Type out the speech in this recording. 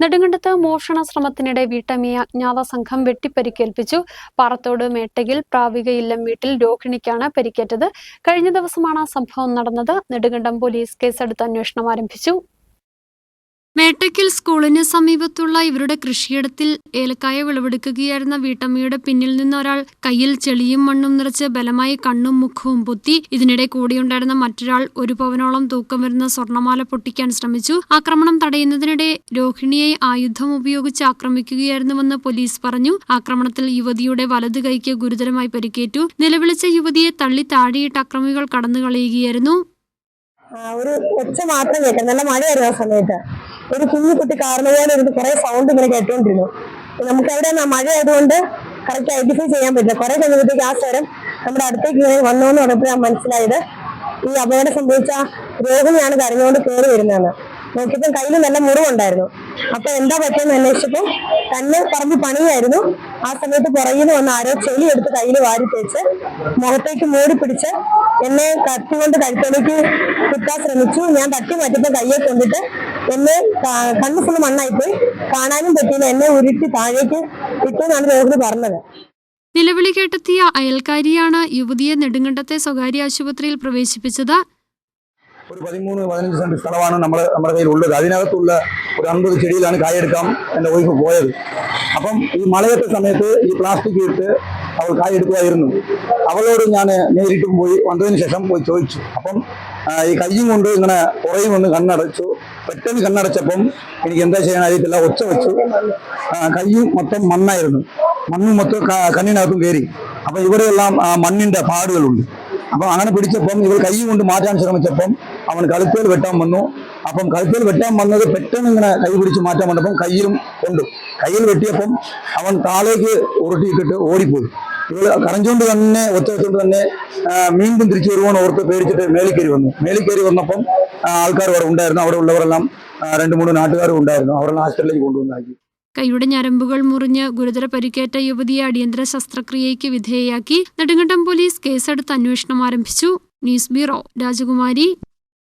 നെടുങ്കണ്ടത്ത് മോഷണ ശ്രമത്തിനിടെ വീട്ടമ്മയെ അജ്ഞാത സംഘം വെട്ടിപ്പരിക്കേൽപ്പിച്ചു. പാറത്തോട് മേട്ടയിൽ പ്രാവിക ഇല്ലം വീട്ടിൽ രോഹിണിക്കാണ് പരിക്കേറ്റത്. കഴിഞ്ഞ ദിവസമാണ് സംഭവം നടന്നത്. നെടുങ്കണ്ടം പോലീസ് കേസെടുത്ത് അന്വേഷണം ആരംഭിച്ചു. മേട്ടയ്ക്കൽ സ്കൂളിന് സമീപത്തുള്ള ഇവരുടെ കൃഷിയിടത്തിൽ ഏലക്കായ വിളവെടുക്കുകയായിരുന്ന വീട്ടമ്മയുടെ പിന്നിൽ നിന്ന് ഒരാൾ കയ്യിൽ ചെളിയും മണ്ണും നിറച്ച് ബലമായി കണ്ണും മുഖവും പൊത്തി ഇതിനിടെ കൂടിയുണ്ടായിരുന്ന മറ്റൊരാൾ ഒരു പവനോളം തൂക്കം വരുന്ന സ്വർണമാല പൊട്ടിക്കാൻ ശ്രമിച്ചു. ആക്രമണം തടയുന്നതിനിടെ രോഹിണിയെ ആയുധം ഉപയോഗിച്ച് ആക്രമിക്കുകയായിരുന്നുവെന്ന് പോലീസ് പറഞ്ഞു. ആക്രമണത്തിൽ യുവതിയുടെ വലതു കൈക്ക് ഗുരുതരമായി പരിക്കേറ്റു. നിലവിളിച്ച യുവതിയെ തള്ളി താഴെയിട്ട് അക്രമികൾ കടന്നു കളയുകയായിരുന്നു ഒരു ഒച്ച മാത്രം നല്ല മഴയായിരുന്നു ആ സമയത്ത്. ഒരു കുഞ്ഞു കുട്ടി കാറിന് പോലെ ഇരുന്ന് കുറെ സൗണ്ട് ഇങ്ങനെ കേട്ടോണ്ടിരുന്നു. നമുക്ക് അവിടെ മഴ ആയതുകൊണ്ട് കറക്റ്റ് ഐഡന്റിഫൈ ചെയ്യാൻ പറ്റില്ല. കുറെ കഴിഞ്ഞപ്പോഴത്തേക്ക് ആ സ്വരം നമ്മുടെ അടുത്തേക്ക് ഇങ്ങനെ വന്നു എന്ന് പറഞ്ഞപ്പോഴാണ് മനസ്സിലായത്. ഈ അപകടം സംഭവിച്ച രോഹിണിയാണ് കരഞ്ഞുകൊണ്ട് കയറി വരുന്നതെന്ന്. നോക്കിയപ്പോൾ കയ്യിൽ നല്ല മുറിവുണ്ടായിരുന്നു. അപ്പൊ എന്താ പറ്റിയെന്ന് അന്വേഷിച്ചപ്പോ തന്നെ പറഞ്ഞ് പണിയായിരുന്നു. ആ സമയത്ത് പുറകിൽ വന്ന ആരോ ചെളി എടുത്ത് കയ്യിൽ വാരി തേച്ച് മുഖത്തേക്ക് മൂടി പിടിച്ച് എന്നെ കത്തി കൊണ്ട് കഴുത്തേക്ക് ശ്രമിച്ചു. ഞാൻ തട്ടി മാറ്റിയപ്പോ കയ്യെ കൊണ്ടിട്ട് എന്നെ കണ്ണു ഫുള്ള് മണ്ണായിപ്പോയി. കാണാനും പറ്റിയില്ല. എന്നെ ഉരുട്ടി താഴേക്ക് ഇട്ടു എന്നാണ് രോഹിണി പറഞ്ഞത്. നിലവിളി കേട്ടെത്തിയ അയൽക്കാരിയാണ് യുവതിയെ നെടുങ്കണ്ടത്തെ സ്വകാര്യ ആശുപത്രിയിൽ പ്രവേശിപ്പിച്ചത്. ഒരു പതിമൂന്ന് പതിനഞ്ച് സെന്റ് സ്ഥലമാണ് നമ്മൾ നമ്മുടെ കയ്യിലുള്ളത്. അതിനകത്തുള്ള ഒരു അൻപത് ചെടിയിലാണ് കായെടുക്കാം എന്റെ വൈഫ് പോയത്. അപ്പം ഈ മഴയത്തെ സമയത്ത് ഈ പ്ലാസ്റ്റിക് ഇട്ട് അവൾ കായെടുക്കുമായിരുന്നു. അവളോട് ഞാൻ നേരിട്ടും പോയി വന്നതിന് ശേഷം പോയി ചോദിച്ചു. അപ്പം ഈ കയ്യും കൊണ്ട് ഇങ്ങനെ കുറയും ഒന്ന് കണ്ണടച്ചു. പെട്ടെന്ന് കണ്ണടച്ചപ്പം എനിക്ക് എന്താ ചെയ്യാൻ അറിയത്തില്ല. ഒച്ച വെച്ചു. കയ്യും മൊത്തം മണ്ണായിരുന്നു. മണ്ണും മൊത്തം കണ്ണിനകത്തും കയറി. അപ്പം ഇവിടെയെല്ലാം മണ്ണിന്റെ പാടുകളുണ്ട്. അപ്പം അങ്ങനെ പിടിച്ചപ്പം ഇവർ കൈ കൊണ്ട് മാറ്റാൻ ശ്രമിച്ചപ്പം അവൻ കഴുത്തേൽ വെട്ടാൻ വന്നു അപ്പം കഴുത്തേൽ വെട്ടാൻ വന്നത് പെട്ടെന്ന് ഇങ്ങനെ കൈ പിടിച്ച് മാറ്റാൻ വന്നപ്പം കയ്യിലും ഉണ്ട് കയ്യിൽ വെട്ടിയപ്പം അവൻ താഴേക്ക് ഉരുട്ടിയിട്ടിട്ട് ഓടിപ്പോയി ഇവൾ കറഞ്ചുകൊണ്ട് തന്നെ ഒറ്റ വെച്ചുകൊണ്ട് തന്നെ ആ, വീണ്ടും തിരിച്ചു വരുവാൻ ഓർത്ത് പേടിച്ചിട്ട് മേലിക്കരി വന്നു മേലിക്കരി വന്നപ്പം ആ, ആൾക്കാർ അവിടെ ഉണ്ടായിരുന്നു അവിടെ ഉള്ളവരെല്ലാം ആ, രണ്ട് മൂന്ന് നാട്ടുകാരും ഉണ്ടായിരുന്നു അവരെല്ലാം ഹോസ്പിറ്റലിലേക്ക് കൊണ്ടുവന്നാക്കി കൈയുടെ ഞരമ്പുകൾ മുറിഞ്ഞ് ഗുരുതര പരിക്കേറ്റ യുവതിയെ അടിയന്തര ശസ്ത്രക്രിയയ്ക്ക് വിധേയയാക്കി നെടുങ്കണ്ടം പോലീസ് കേസെടുത്ത് അന്വേഷണം ആരംഭിച്ചു. ന്യൂസ് ബ്യൂറോ രാജകുമാരി.